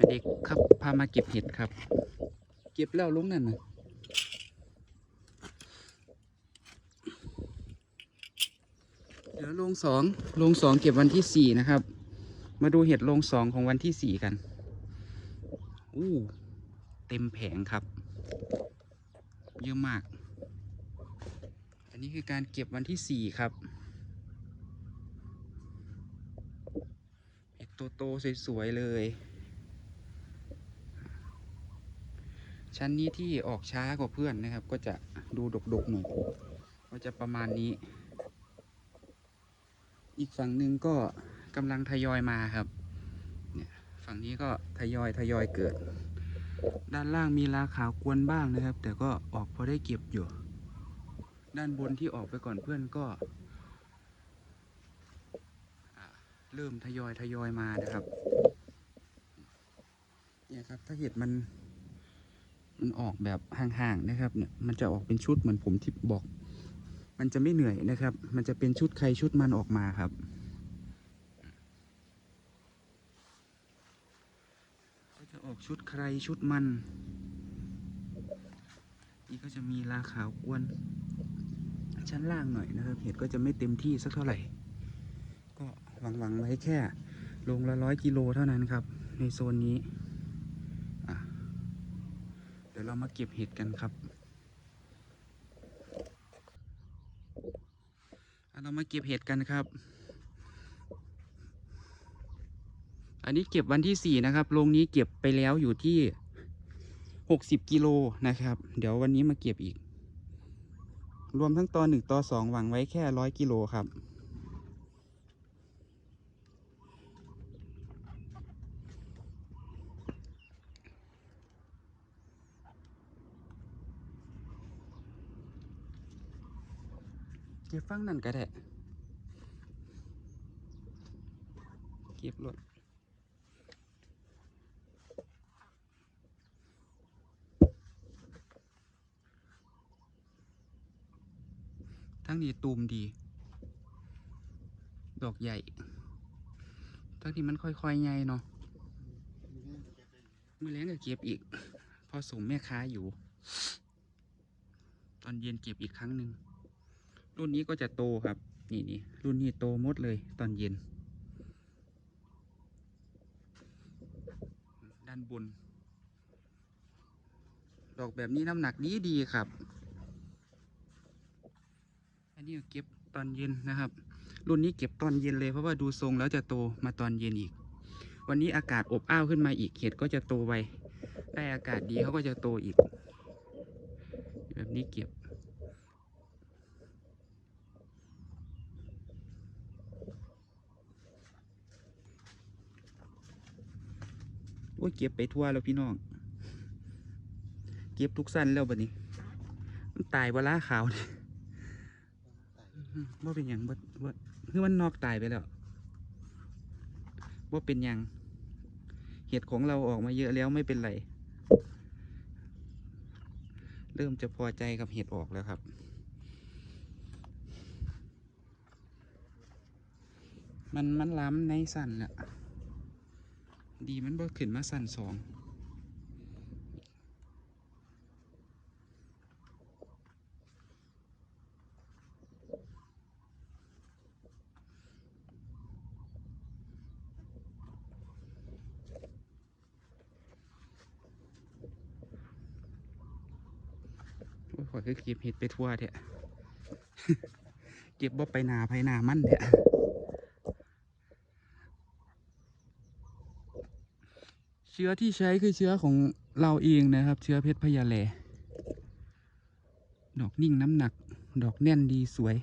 วันนี้ครับพามาเก็บเห็ดครับ เก็บแล้วลุงนั่นนะเดี๋ยวลงสองลงสองเก็บวันที่สี่นะครับ มาดูเห็ดลงสองของวันที่สี่กันอู้เต็มแผงครับ เยอะมาก อันนี้คือการเก็บวันที่สี่ครับเห็ดโต ๆ สวย ๆ เลย ชั้นนี้ที่ออกช้ากว่าเพื่อนนะครับ ก็จะดูดกๆหน่อยก็จะประมาณนี้ อีกฝั่งหนึ่งก็กำลังทยอยมาครับ เนี่ยฝั่งนี้ก็ทยอยทยอยเกิด ด้านล่างมีราขาวกวนบ้างนะครับ แต่ก็ออกพอได้เก็บอยู่ ด้านบนที่ออกไปก่อนเพื่อนก็เริ่มทยอยทยอยมานะครับ เนี่ยครับถ้าเห็ดมัน มันออกแบบห่างๆนะครับ เนี่ยมันจะออกเป็นชุดเหมือนผมที่บอก มันจะไม่เหนื่อยนะครับ มันจะเป็นชุดใครชุดมันออกมาครับก็จะออกชุดใครชุดมันนี่ก็จะมีราขาวกวน ชั้นล่างหน่อยนะครับ เห็ดก็จะไม่เต็มที่สักเท่าไหร่ ก็หวังๆไว้แค่ลงละร้อยกิโลเท่านั้นครับ ในโซนนี้ เรามาเก็บเห็ดกันครับเรามาเก็บเห็ดกันครับ อันนี้เก็บวันที่สี่นะครับโรงนี้เก็บไปแล้วอยู่ที่หกสิบกิโลนะครับ เดี๋ยววันนี้มาเก็บอีก รวมทั้งตอนหนึ่งตอสองหวังไว้แค่ร้อยกิโลครับ เก็บฟังนั่นก็ได้ เก็บรถทั้งนี้ตูมดี ดอกใหญ่ ทั้งที่มันค่อยๆใหญ่เนาะเมื่อแรงก็เก็บอีก พอสมแม่ค้าอยู่ ตอนเย็นเก็บอีกครั้งหนึ่ง รุ่นนี้ก็จะโตครับ นี่นี่รุ่นนี้โตหมดเลยตอนเย็น ด้านบน ดอกแบบนี้น้ำหนักดีดีครับ อันนี้เก็บตอนเย็นนะครับ รุ่นนี้เก็บตอนเย็นเลยเพราะว่าดูทรงแล้วจะโตมาตอนเย็นอีก วันนี้อากาศอบอ้าวขึ้นมาอีกเห็ดก็จะโตไวได้อากาศดีเขาก็จะโตอีก แบบนี้เก็บ โอ้ยเก็บไปทั่วแล้วพี่น้อง เก็บทุกสั้นแล้วบัดนี้มันตายเวลาขาวนี่ว่าเป็นหยังบ่บ่คือมันนอกตายไปแล้วว่าเป็นหยังเห็ดของเราออกมาเยอะแล้วไม่เป็นไร เริ่มจะพอใจกับเห็ดออกแล้วครับมันมันล้ำในสั้นแหละ ดีมันบ่ขึ้นมาสั่นสองโอ้ยขอยคือเก็บเห็ดไปทั่วเถอะเก็บบ่ไปนาไปนามันเถอะ ชื้อที่ใช้คือเชื้อของเราเองนะครับ เชื้อเพชรพญาแลดอกนิ่งน้ำหนัก ดอกแน่นดีสวย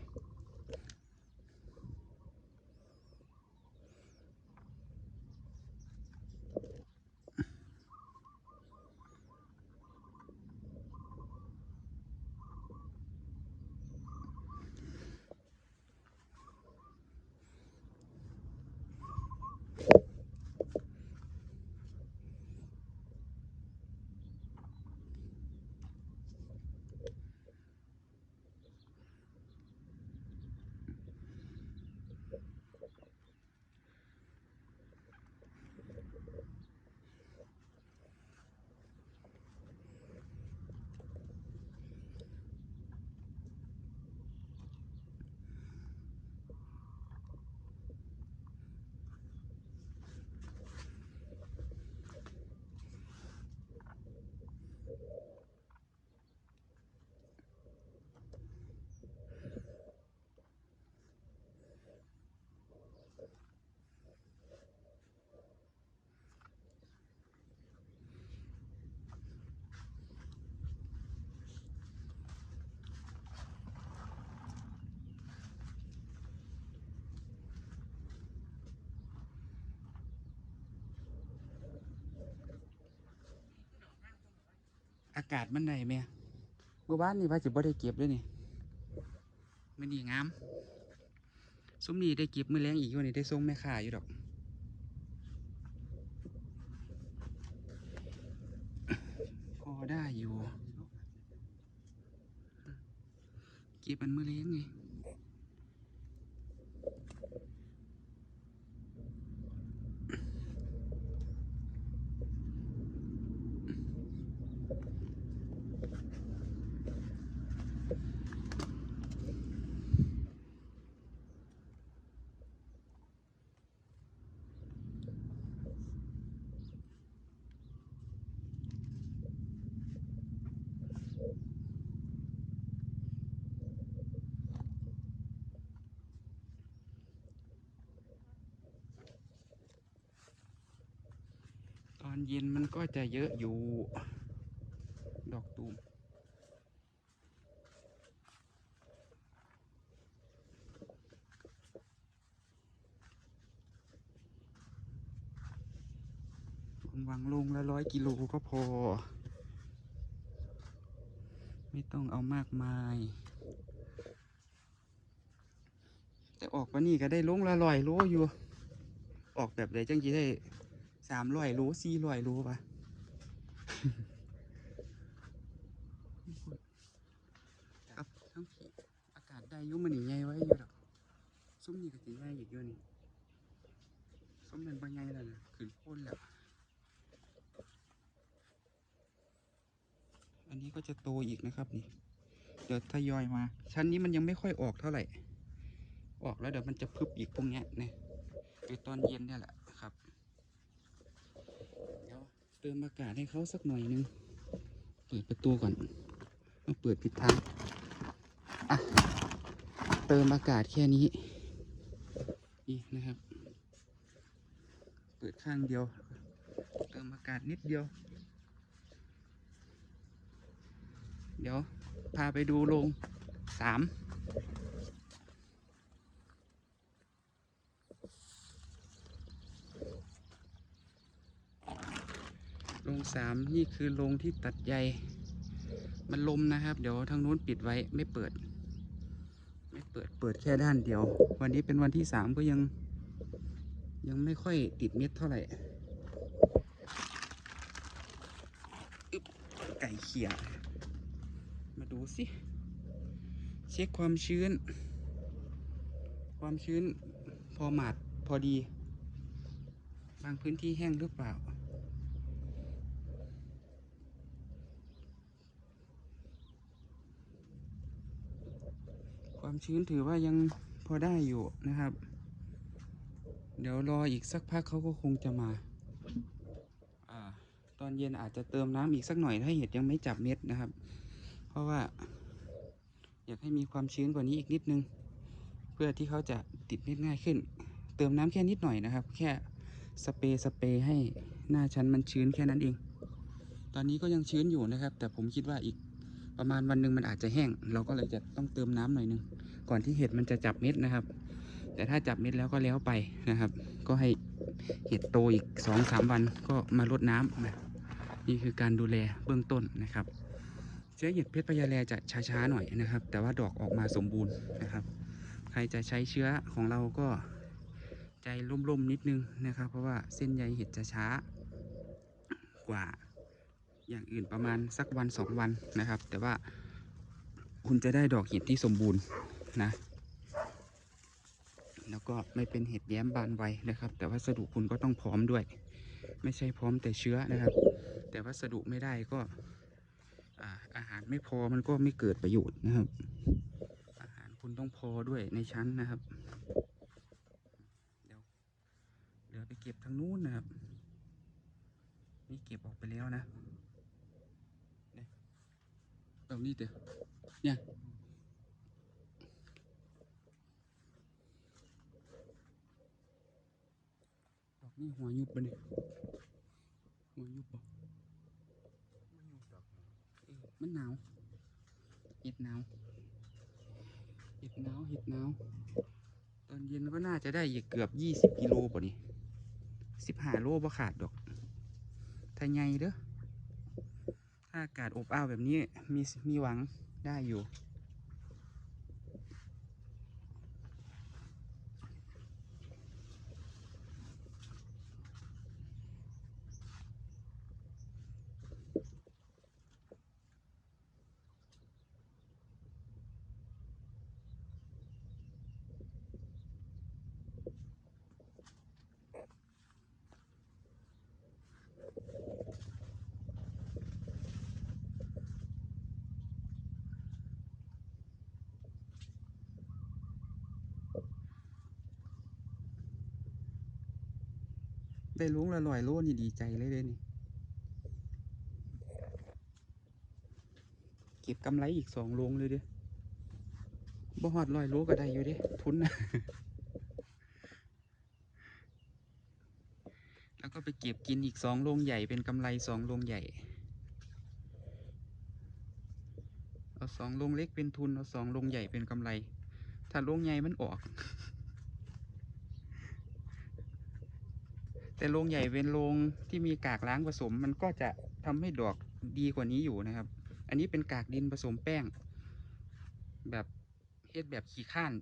อากาศมันไหนแม่เมื่อวานนี่ว่าจะบ่ได้เก็บด้วยนี่มันดีงามซุ้มนี้ได้เก็บมือแรงอีกอยู่นี่ได้ส่งแม่ค้าอยู่ดอกพอได้อยู่ เก็บมันมือแรงไง ตอนเย็นมันก็จะเยอะอยู่ ดอกตูมคุณวางลงละร้อยกิโลก็พอ ไม่ต้องเอามากมาย แต่ออกมานี่ก็ได้ลงละร้อยโลอยู่ ออกแบบใดจังจีได้ สามร้อยโลสี่ร้อยโลปะครับทั้งผีอากาศได้ยุ่มันนี่ใหญ่ไว้อยู่ดอกซุ้มนี่ก็สิใหญ่อีกอยู่นี่ซุ้มนั้นบางใหญ่แล้วนะขึ้นพ้นแล้ว อันนี้ก็จะโตอีกนะครับนี่ เดี๋ยวทยอยมา ชั้นนี้มันยังไม่ค่อยออกเท่าไหร่ ออกแล้วเดี๋ยวมันจะพึบอีกพวกเนี้ยเนี่ยเดี๋ยวตอนเย็นเนี่ยแหละครับ เติมอากาศให้เขาสักหน่อยนึง เปิดประตูก่อนเอาเปิดผิดทางอะเติมอากาศแค่นี้นี่นะครับ เปิดข้างเดียว เติมอากาศนิดเดียว เดี๋ยว พาไปดูโรงสาม โรงสามนี่คือโรงที่ตัดใยมันลมนะครับ เดี๋ยวทางนู้นปิดไว้ไม่เปิด ไม่เปิดเปิดแค่ด้านเดียว วันนี้เป็นวันที่สามก็ยัง ยังไม่ค่อยติดเม็ดเท่าไหร่ไก่เขียมาดูสิ เช็คความชื้น ความชื้นพอหมาดพอดี บางพื้นที่แห้งหรือเปล่า ความชื้นถือว่ายังพอได้อยู่นะครับ เดี๋ยวรออีกสักพักเขาก็คงจะมาอตอนเย็นอาจจะเติมน้ำอีกสักหน่อยถ้าเห็ดยังไม่จับเม็ดนะครับ เพราะว่า อยากให้มีความชื้นกว่านี้อีกนิดนึง เพื่อที่เขาจะติดเม็ดง่ายขึ้น เติมน้ำแค่นิดหน่อยนะครับ แค่สเปรย์สเปรย์ให้หน้าชั้นมันชื้นแค่นั้นเอง ตอนนี้ก็ยังชื้นอยู่นะครับ แต่ผมคิดว่าอีก ประมาณวันหนึ่งมันอาจจะแห้ง เราก็เลยจะต้องเติมน้ำหน่อยนึง ก่อนที่เห็ดมันจะจับเม็ดนะครับ แต่ถ้าจับเม็ดแล้วก็แล้วไปนะครับ ก็ให้เห็ดโตอีกสองสามวันก็มารดน้ำนะนี่คือการดูแลเบื้องต้นนะครับเชื้อเห็ดเพชรพญาแลจะช้าๆหน่อยนะครับ แต่ว่าดอกออกมาสมบูรณ์นะครับ ใครจะใช้เชื้อของเราก็ใจร่มๆนิดนึงนะครับ เพราะว่าเส้นใยเห็ดจะช้ากว่า อย่างอื่นประมาณสักวันสองวันนะครับ แต่ว่าคุณจะได้ดอกเห็ดที่สมบูรณ์นะ แล้วก็ไม่เป็นเห็ดแย้มบานไวนะครับ แต่วัสดุคุณก็ต้องพร้อมด้วย ไม่ใช่พร้อมแต่เชื้อนะครับ แต่วัสดุไม่ได้ก็อาอาหารไม่พอมันก็ไม่เกิดประโยชน์นะครับ อาหารคุณต้องพอด้วยในชั้นนะครับ เดี๋ยวเดี๋ยวไปเก็บทางนู้นนะครับ นี่เก็บออกไปแล้วนะ ตรงนี้เดี๋ยวเนี่ยดอกนี่หัวยุบปะเนี่ยหัวยุบปะเออมันหนาวเห็ดหนาวเห็ดหนาวเห็ดหนาวตอนเย็นก็น่าจะได้อีกเกือบยี่สิบกิโลป่ะนี่สิบห้าโลบ่ขาดดอกถ้าใหญ่เด้อ ถ้าอากาศอบอ้าวแบบนี้มีมีหวังได้อยู่ ได้ลุงละลอยโลนี่ดีใจเลยเด้นี่เก็บกำไรอีกสองลงเลยเด้บ่ฮอดลอยโลก็ได้อยู่เด้ทุนนะแล้วก็ไปเก็บกินอีกสองลงใหญ่เป็นกำไรสองลงใหญ่เอาสองลงเล็กเป็นทุนเอาสองลงใหญ่เป็นกำไร ถ้าลงใหญ่มันออก แต่โรงใหญ่เป็นโรงที่มีกากล้างผสม มันก็จะทำให้ดอกดีกว่านี้อยู่นะครับ อันนี้เป็นกากดินผสมแป้ง แบบเฮ็ดแบบขี้ข้าน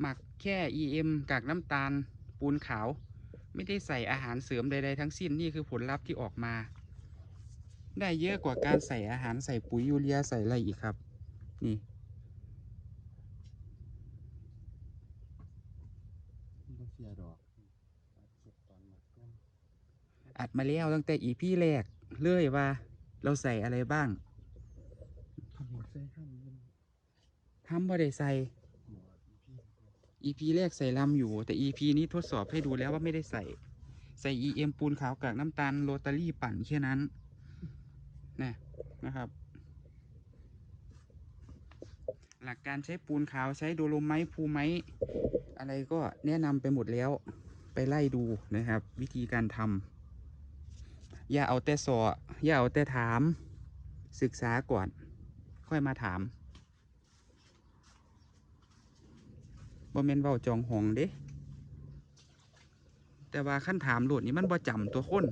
หมักแค่ EM กากน้ำตาลปูนขาว ไม่ได้ใส่อาหารเสริมใด ๆ ทั้งสิ้นนี่คือผลลัพธ์ที่ออกมา ได้เยอะกว่าการใส่อาหารใส่ปุ๋ยยูเรียใส่อะไรอีกครับ นี่ บ่เสียดอกอัดเก็บตอนหมักก่อนอัดมาแล้วตั้งแต่อีพี่แรกเลยว่า เราใส่อะไรบ้างขโมยใส่ข้ามมันทำบ่ได้ใส่ หมอพี่ EP แรกใส่ลำอยู่ แต่ EP นี้ทดสอบให้ดูแล้วว่าไม่ได้ใส่ ใส่ EM ปูนขาวกากน้ำตาลโรตารี่ปั่นแค่นั้นนะนะครับ หลักการใช้ปูนขาวใช้โดโลไมต์ภูไมต์ อะไรก็แนะนำไปหมดแล้วไปไล่ดูนะครับ วิธีการทำอย่าเอาแต่สออย่าเอาแต่ถาม ศึกษาก่อน ค่อยมาถามบ่แม่นเว้าจองหองเด้ แต่ว่าขั้นถามโหลดนี่มันบ่จำตัวคน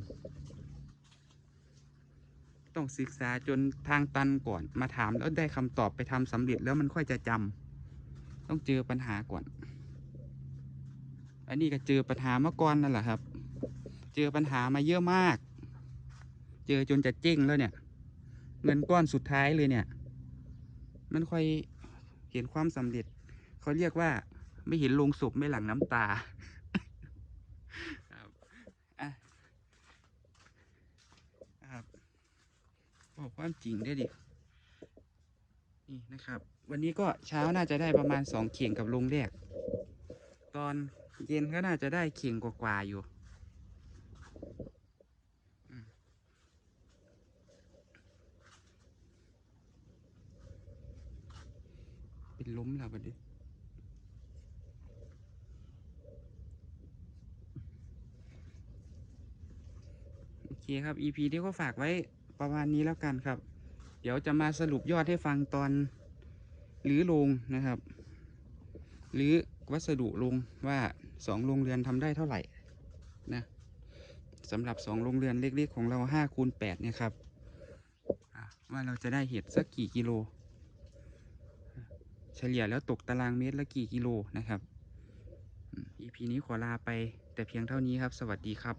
ต้องศึกษาจนทางตันก่อน มาถามแล้วได้คำตอบไปทำสำเร็จแล้วมันค่อยจะจำต้องเจอปัญหาก่อน อันนี้ก็เจอปัญหามาก่อนนั่นแหละครับ เจอปัญหามาเยอะมาก เจอจนจะเจ๊งแล้วเนี่ย เงินก้อนสุดท้ายเลยเนี่ย มันค่อยเห็นความสำเร็จ เขาเรียกว่าไม่เห็นลงศพไม่หลั่งน้ำตาครับอะครับบอกความจริงได้ดินี่นะครับ วันนี้ก็เช้าน่าจะได้ประมาณสองเข่งกับลงแรก ตอน เย็นก็น่าจะได้เข่งกว่าๆอยู่เป็นล้มแล้วบัดนี้โอเคครับ EP นี้ก็ฝากไว้ประมาณนี้แล้วกันครับ เดี๋ยวจะมาสรุปยอดให้ฟังตอนหรือลงนะครับ หรือวัสดุลงว่า สองโรงเรือนทำได้เท่าไหร่นะสำหรับสองโรงเรือนเล็กๆของเราห้าคูณแปดเนี่ยครับว่าเราจะได้เห็ดสักกี่กิโล เฉลี่ยแล้วตกตารางเมตรละกี่กิโลนะครับอืม EP นี้ขอลาไปแต่เพียงเท่านี้ครับ สวัสดีครับ